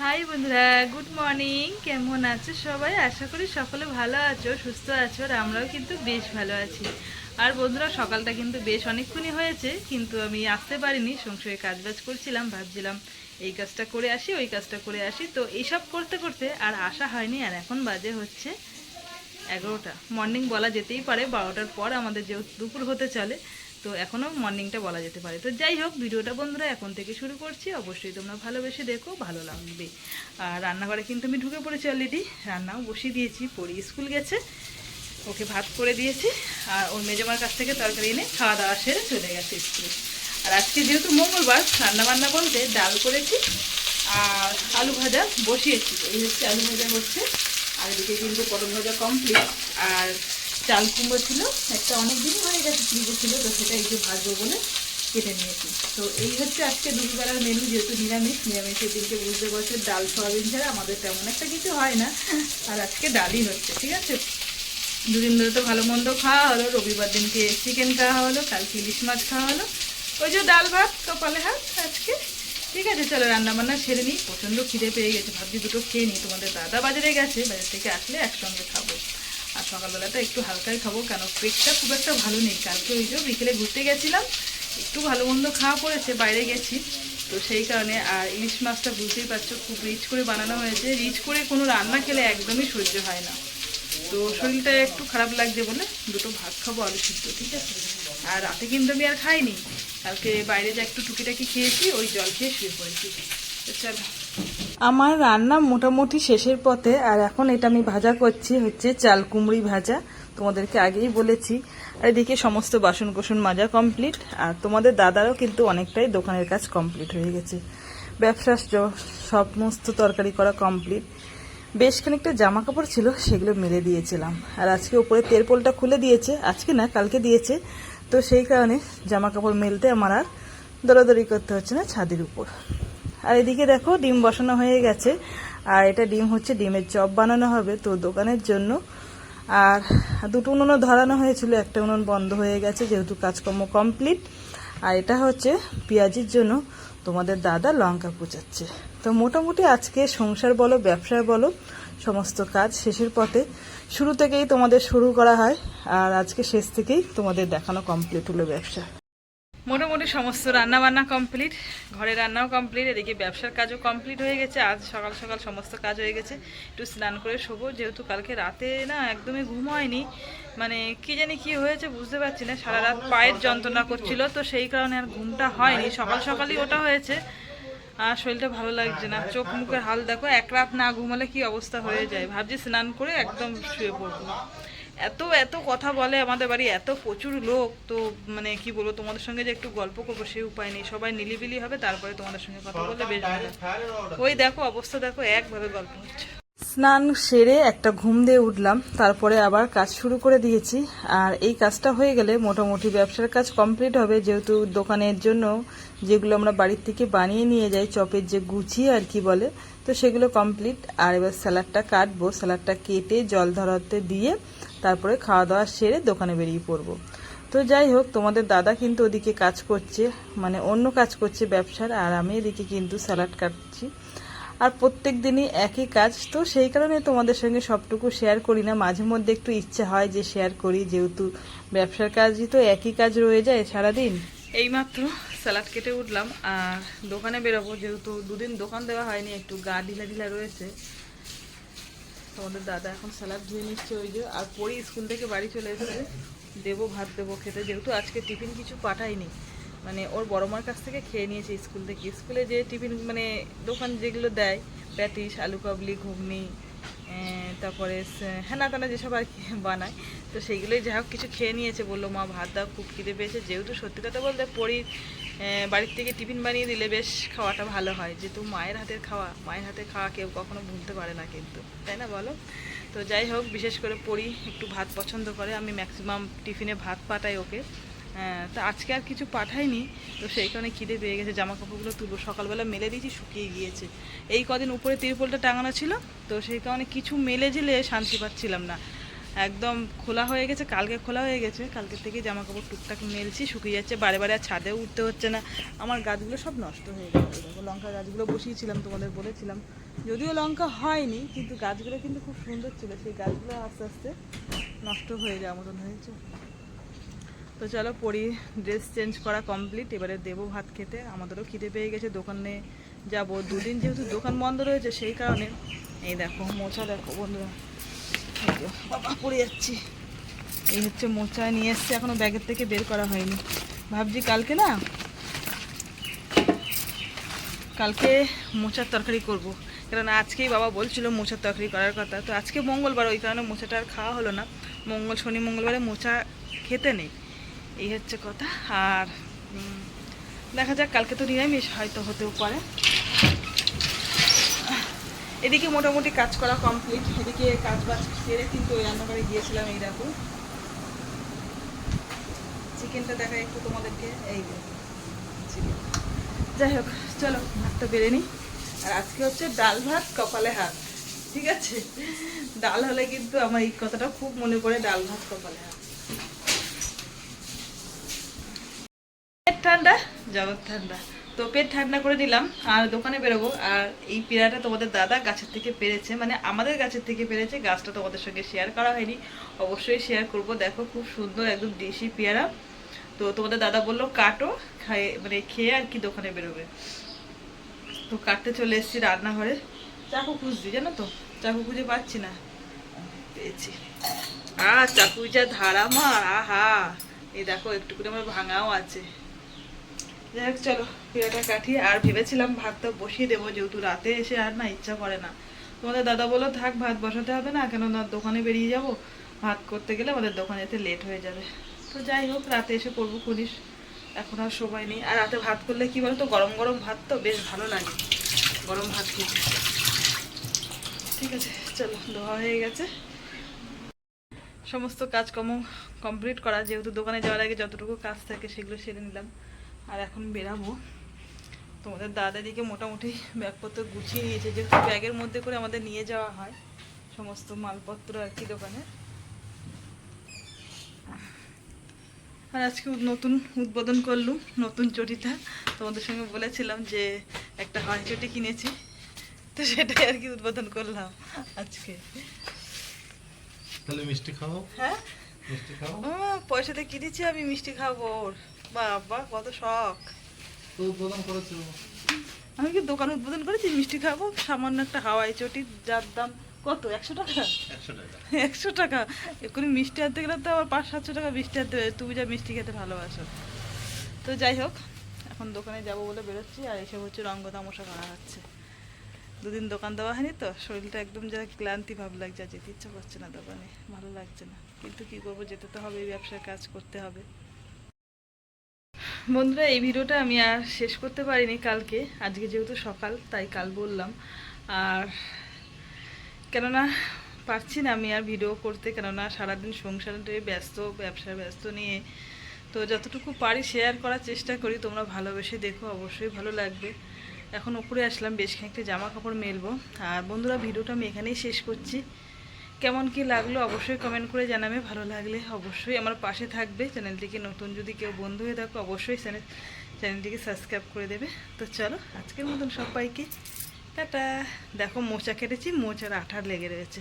High বন্ধুরা, good morning. কেমন আছো সবাই? আশা করি সকলে ভালো আছো, সুস্থ আছো, আর আমরাও কিন্তু বেশ ভালো আছি। আর বন্ধুরা, সকালটা কিন্তু বেশ অনেকক্ষণই হয়েছে, কিন্তু আমি আসতে পারিনি, সংসারে কাজবাজ করছিলাম, ভাবছিলাম এই কাজটা করে আসি, ওই কাজটা করে আসি। তো এইসব করতে করতে আর আসা হয়নি, আর এখন বাজে হচ্ছে এগারোটা। মর্নিং বলা যেতেই পারে, বারোটার পর আমাদের যেহেতু দুপুর হতে চলে তো এখনও মর্নিংটা বলা যেতে পারে। তো যাই হোক, ভিডিওটা বন্ধুরা এখন থেকে শুরু করছি। অবশ্যই তোমরা ভালোবেসে দেখো, ভালো লাগবে। আর রান্নাঘরে কিন্তু আমি ঢুকে পড়েছি অলরেডি রান্নাও বসিয়ে দিয়েছি, পড়ি স্কুল গেছে। ওকে ভাত করে দিয়েছি। আর ওর মেজমার কাছ থেকে তরকারি এনে খাওয়া দাওয়া সেরে চলে গেছে স্কুলে। আর আজকে যেহেতু মঙ্গলবার রান্না বান্না বলতে ডাল করেছি আর আলু ভাজা বসিয়েছি। এই হচ্ছে আলু ভাজা হচ্ছে। আর এদিকে কিন্তু পটল ভাজা কমপ্লিট আর চাল কুমড়ো ছিল। একটা অনেক দিন হয়ে গেছে ফ্রিজে ছিল, তো সেটা যে ভাজবো বলে কেটে নিয়েছি। তো এই হচ্ছে আজকে দুপুরবেলার মেনু যেহেতু নিরামিষ, নিরামিষের দিনকে বুঝতে পারছে, ডাল, সয়াবিন ছাড়া আমাদের তেমন একটা কিছু হয় না। আর আজকে ডালই হচ্ছে, ঠিক আছে? দুদিন ধরে তো ভালো মন্দ খাওয়া হলো, রবিবার দিনকে চিকেন খাওয়া হলো, কালকে ইলিশ মাছ খাওয়া হলো। ওই যে ডাল ভাত, কপালে হাত আজকে। ঠিক আছে, চলো রান্না বান্না সেরে নিই। প্রচণ্ড খিদে পেয়ে গেছে, ভাবছি দুটো খেয়ে নিই। তোমাদের দাদা বাজারে গেছে, বাজার থেকে আসলে একসঙ্গে খাব। আর সকালবেলাটা একটু হালকাই খাব, কেন পেটটা খুব একটা ভালো নেই। কালকে ওই যে বিকেলে ঘুরতে গেছিলাম, একটু ভালো মন্দ খাওয়া পড়েছে, বাইরে গেছি। তো সেই কারণে আর ইলিশ মাছটা বুঝতেই পারছ, খুব রিচ করে বানানো হয়েছে। রিচ করে কোনো রান্না খেলে একদমই সহ্য হয় না। তো শরীরটা একটু খারাপ লাগছে বলে দুটো ভাত খাব, আলু সিদ্ধ, ঠিক আছে? আর রাতে কিন্তু আমি আর খাইনি। কালকে বাইরে যা একটু টুকিটাকি খেয়েছি, ওই জল খেয়ে শুয়ে পড়েছি। তো চলো। আমার রান্না মোটামুটি শেষের পথে, আর এখন এটা আমি ভাজা করছি হচ্ছে চাল কুমড়ি ভাজা। তোমাদেরকে আগেই বলেছি। আর এদিকে সমস্ত বাসন কোসন মাজা কমপ্লিট আর তোমাদের দাদারও কিন্তু অনেকটাই দোকানের কাজ কমপ্লিট হয়ে গেছে। ব্যবসা সমস্ত তরকারি করা কমপ্লিট বেশ খানিকটা জামা কাপড় ছিল, সেগুলো মেলে দিয়েছিলাম। আর আজকে উপরে তেরপোলটা খুলে দিয়েছে, আজকে না, কালকে দিয়েছে। তো সেই কারণে জামা কাপড় মেলতে আমার আর দৌড়াদৌড়ি করতে হচ্ছে না ছাদের উপর। আর এদিকে দেখো, ডিম বসানো হয়ে গেছে। আর এটা ডিম হচ্ছে ডিমের চপ বানানো হবে তো দোকানের জন্য। আর দুটো উনুনও ধরানো হয়েছিল, একটা উনুন বন্ধ হয়ে গেছে, যেহেতু কাজকর্ম কমপ্লিট। আর এটা হচ্ছে পেঁয়াজির জন্য। তোমাদের দাদা লঙ্কা কুচাচ্ছে। তো মোটামুটি আজকে সংসার বলো, ব্যবসায় বলো, সমস্ত কাজ শেষের পথে। শুরু থেকেই তোমাদের শুরু করা হয়, আর আজকে শেষ থেকেই তোমাদের দেখানো কমপ্লিট হলো ব্যবসা। মোটামুটি সমস্ত রান্না বান্না কমপ্লিট ঘরে রান্নাও কমপ্লিট এদিকে ব্যবসার কাজও কমপ্লিট হয়ে গেছে, আজ সকাল সকাল সমস্ত কাজ হয়ে গেছে, একটু স্নান করে শোবো, যেহেতু কালকে রাতে না একদমই ঘুম হয়নি মানে কি জানি কি হয়েছে বুঝতে পারছি না, সারা রাত পায়ের যন্ত্রণা করছিল, তো সেই কারণে আর ঘুমটা হয়নি, সকাল সকালই ওটা হয়েছে, আর শরীরটা ভালো লাগছে না, চোখ মুখের হাল দেখো, এক রাত না ঘুমালে কি অবস্থা হয়ে যায়, ভাবছি স্নান করে একদম শুয়ে পড়ব। এত এত কথা বলে আমাদের বাড়ি এত প্রচুর লোক তো মানে কি বলব তোমাদের সঙ্গে যে একটু গল্প করব সেই উপায় নেই। সবাই নিলিবিলি হবে তারপরে তোমাদের সঙ্গে কথা বললে বেশ ভালো। ওই দেখো অবস্থা দেখো একভাবে গল্প হচ্ছে। স্নান সেরে একটা ঘুম দিয়ে উঠলাম তারপরে আবার কাজ শুরু করে দিয়েছি। আর এই কাজটা হয়ে গেলে মোটামুটি ব্যবসার কাজ কমপ্লিট হবে যেহেতু দোকানের জন্য যেগুলো আমরা বাড়ির থেকে বানিয়ে নিয়ে যাই চপের যে গুছিয়ে আর কি বলে তো সেগুলো কমপ্লিট। আর এবার স্যালাডটা কাটবো স্যালাডটা কেটে জল ধরাতে দিয়ে তারপরে খাওয়া দাওয়া সেরে দোকানে বেরিয়ে পড়ব। তো যাই হোক, তোমাদের দাদা কিন্তু ওদিকে কাজ করছে মানে অন্য কাজ করছে ব্যবসার, আর আমি এদিকে কিন্তু স্যালাড কাটছি। আর প্রত্যেক দিনই একই কাজ, তো সেই কারণে তোমাদের সঙ্গে সবটুকু শেয়ার করি না। মাঝে মধ্যে একটু ইচ্ছে হয় যে শেয়ার করি, যেহেতু ব্যবসার কাজই তো একই কাজ রয়ে যায় সারাদিন। এইমাত্র স্যালাড কেটে উঠলাম, আর দোকানে বেরোবো, যেহেতু দুদিন দোকান দেওয়া হয়নি, একটু গা ঢিলা ঢিলা রয়েছে। তোমাদের দাদা এখন স্যালাড ধুয়ে নিচ্ছে ওই যে, আর পরে স্কুল থেকে বাড়ি চলে এসেছে। দেবো ভাত দেবো খেতে, যেহেতু আজকে টিফিন কিছু পাঠাইনি মানে ওর বড় মার কাছ থেকে খেয়ে নিয়েছে স্কুল থেকে। স্কুলে যে টিফিন মানে দোকান যেগুলো দেয়, প্যাটিস, আলু কাবলি, ঘুগনি তারপরে স- হেনা তেনা যেসব আর কি বানায় তো সেইগুলোই যা হোক কিছু খেয়ে নিয়েছে বলল মা ভাত দাও খুব খিদে পেয়েছে। যেহেতু সত্যি কথা বলতে পরি আহ, বাড়ির থেকে টিফিন বানিয়ে দিলে বেশ খাওয়াটা ভালো হয়। যেহেতু মায়ের হাতের খাওয়া মায়ের হাতের খাওয়া কেউ কখনো ভুলতে পারে না কিন্তু তাই না বলো? তো যাই হোক বিশেষ করে পড়ি একটু ভাত পছন্দ করে আমি ম্যাক্সিমাম টিফিনে ভাত পাঠাই ওকে। হ্যাঁ, তা আজকে আর কিছু পাঠাইনি, তো সেই কারণে খিদে পেয়ে গেছে। জামা কাপড়গুলো তুলবো। সকালবেলা মেলে দিয়েছি, শুকিয়ে গিয়েছে। এই কদিন উপরে তিরপলটা টাঙানো ছিল, তো সেই কারণে কিছু মেলে জেলে শান্তি পাচ্ছিলাম না। একদম খোলা হয়ে গেছে, কালকে খোলা হয়ে গেছে। কালকে থেকে জামা কাপড় টুকটাক মেলছি, শুকিয়ে যাচ্ছে, বারে বারে আর ছাদে উঠতে হচ্ছে না। আমার গাছগুলো সব নষ্ট হয়ে গেছে। লঙ্কা গাছগুলো বসিয়েছিলাম, তোমাদের বলেছিলাম। যদিও লঙ্কা হয়নি, কিন্তু গাছগুলো কিন্তু খুব সুন্দর ছিল। সেই গাছগুলো আস্তে আস্তে নষ্ট হয়ে যাওয়ার মতন হয়েছে। তো চলো, পরি ড্রেস চেঞ্জ করা কমপ্লিট এবারে দেবো ভাত খেতে। আমাদেরও খিদে পেয়ে গেছে দোকানে যাব। দুদিন যেহেতু দোকান বন্ধ রয়েছে, সেই কারণে। এই দেখো, মোচা দেখো বন্ধুরা। বাবা, পড়ে যাচ্ছি। এই হচ্ছে মোচা নিয়ে এসছে, এখনও ব্যাগের থেকে বের করা হয়নি। ভাবছি কালকে না, কালকে মোচার তরকারি করব। কারণ আজকেই বাবা বলছিল মোচার তরকারি করার কথা। তো আজকে মঙ্গলবার, ওই কারণে মোচাটা আর খাওয়া হলো না। মঙ্গল, শনি, মঙ্গলবারে মোচা খেতে নেই। এই হচ্ছে কথা। আর দেখা যাক, কালকে তো নিরামিষ, হয়তো হতেও পারে। এদিকে মোটামুটি কাজ করা কমপ্লিট এদিকে কাজ বাজ সেরে কিন্তু ওই রান্নাঘরে গিয়েছিলাম এই দেখো চিকেনটা দেখা একটু তোমাদেরকে, এই চিকেন যাই হোক, চলো, ভাতটা বেড়ে নিই। আর আজকে হচ্ছে ডাল ভাত, কপালে হাত, ঠিক আছে? ডাল হলে কিন্তু আমার এই কথাটা খুব মনে পড়ে, ডাল ভাত, কপালে হাত। ঠান্ডা, জগৎ ঠান্ডা। তো পেট ঠান্ডা করে নিলাম, আর দোকানে বেরোবো। আর এই পেয়ারাটা তোমাদের দাদা গাছের থেকে পেরেছে মানে আমাদের গাছের থেকে পেরেছে, গাছটা তোমাদের সঙ্গে শেয়ার করা হয়নি। অবশ্যই শেয়ার করব। দেখো খুব সুন্দর একদম দেশি পেয়ারা। তো তোমাদের দাদা বলল, কাটো, খায়ে মানে খেয়ে আর কি দোকানে বেরোবে? তো কাটতে চলে এসেছি রান্নাঘরে। চাকু খুঁজছি, জানো তো? চাকু খুঁজে পাচ্ছি না। পেয়েছি। আহ চাকু যা ধারা মার আহা! এই দেখো একটু করে আমার ভাঙাও আছে। যাই হোক, চলো পেয়ারাটা কাটি আর ভেবেছিলাম ভাতটা বসিয়ে দেবো, যেহেতু রাতে এসে আর না ইচ্ছা করে না। তোমাদের দাদা বলো থাক, ভাত বসাতে হবে না, কেননা দোকানে বেরিয়ে যাব। ভাত করতে গেলে আমাদের দোকানে যেতে লেট হয়ে যাবে। তো যাই হোক, রাতে এসে করব করিস এখন আর সময় নেই। আর রাতে ভাত করলে কি বলতো, গরম গরম ভাত তো বেশ ভালো লাগে। গরম ভাত খেতে। ঠিক আছে, চলো, ধোয়া হয়ে গেছে। সমস্ত কাজকর্ম কমপ্লিট করা, যেহেতু দোকানে যাওয়ার আগে যতটুকু কাজ থাকে সেগুলো সেরে নিলাম। আর এখন বেরাবো। তোমাদের দাদা দিকে মোটামুটি ব্যাগপত্র গুছিয়ে নিয়েছে যেহেতু ব্যাগের মধ্যে করে আমাদের নিয়ে যাওয়া হয় সমস্ত মালপত্র আর কি দোকানে। আর আজকে নতুন উদ্বোধন করলুম নতুন চটিটা। তোমাদের সঙ্গে বলেছিলাম যে একটা হাঁড়ি চটি কিনেছি তো সেটাই আর কি উদ্বোধন করলাম আজকে। তাহলে মিষ্টি খাও। হ্যাঁ? মিষ্টি খাও। পয়সাতে কিনেছি আমি মিষ্টি খাব বাবা কত শখ। আমি কি দোকান উদ্বোধন করেছি? মিষ্টি খাব সামান্য একটা হাওয়াই চটি যার দাম কত? একশো টাকা? একশো টাকা। এক্ষুনি মিষ্টি আনতে গেলে তো আবার পাঁচ সাতশো টাকা মিষ্টি আনতে তুমি যা মিষ্টি খেতে ভালোবাসো। তো যাই হোক এখন দোকানে যাব বলে বেরোচ্ছি আর এসব হচ্ছে রঙ্গ তামশা করা হচ্ছে। দুদিন দোকান দেওয়া হয়নি তো শরীরটা একদম যা ক্লান্তি ভাব লাগছে যেতে ইচ্ছা করছে না দোকানে ভালো লাগছে না। কিন্তু কি করব যেতে তো হবে এই ব্যবসার কাজ করতে হবে। বন্ধুরা, এই ভিডিওটা আমি আর শেষ করতে পারিনি কালকে। আজকে যেহেতু সকাল, তাই কাল বললাম। আর কেননা পারছি না আমি আর ভিডিও করতে, কেননা সারাদিন সংসারে ব্যস্ত ব্যবসা ব্যস্ত নিয়ে। তো যতটুকু পারি শেয়ার করার চেষ্টা করি, তোমরা ভালোবেসে দেখো, অবশ্যই ভালো লাগবে। এখন উপরে আসলাম, বেশ খানিকটা জামা কাপড় মেলবো। আর বন্ধুরা, ভিডিওটা আমি এখানেই শেষ করছি। কেমন কি লাগল অবশ্যই কমেন্ট করে জানাবে, ভালো লাগলে অবশ্যই আমার পাশে থাকবে। চ্যানেলটিকে নতুন যদি কেউ বন্ধু হয়ে থাকো, অবশ্যই চ্যানেল চ্যানেলটিকে সাবস্ক্রাইব করে দেবে। তো চলো, আজকের মতন সবাইকে, টাটা। দেখো মোচা কেটেছি, মোচার আঠা লেগে রয়েছে।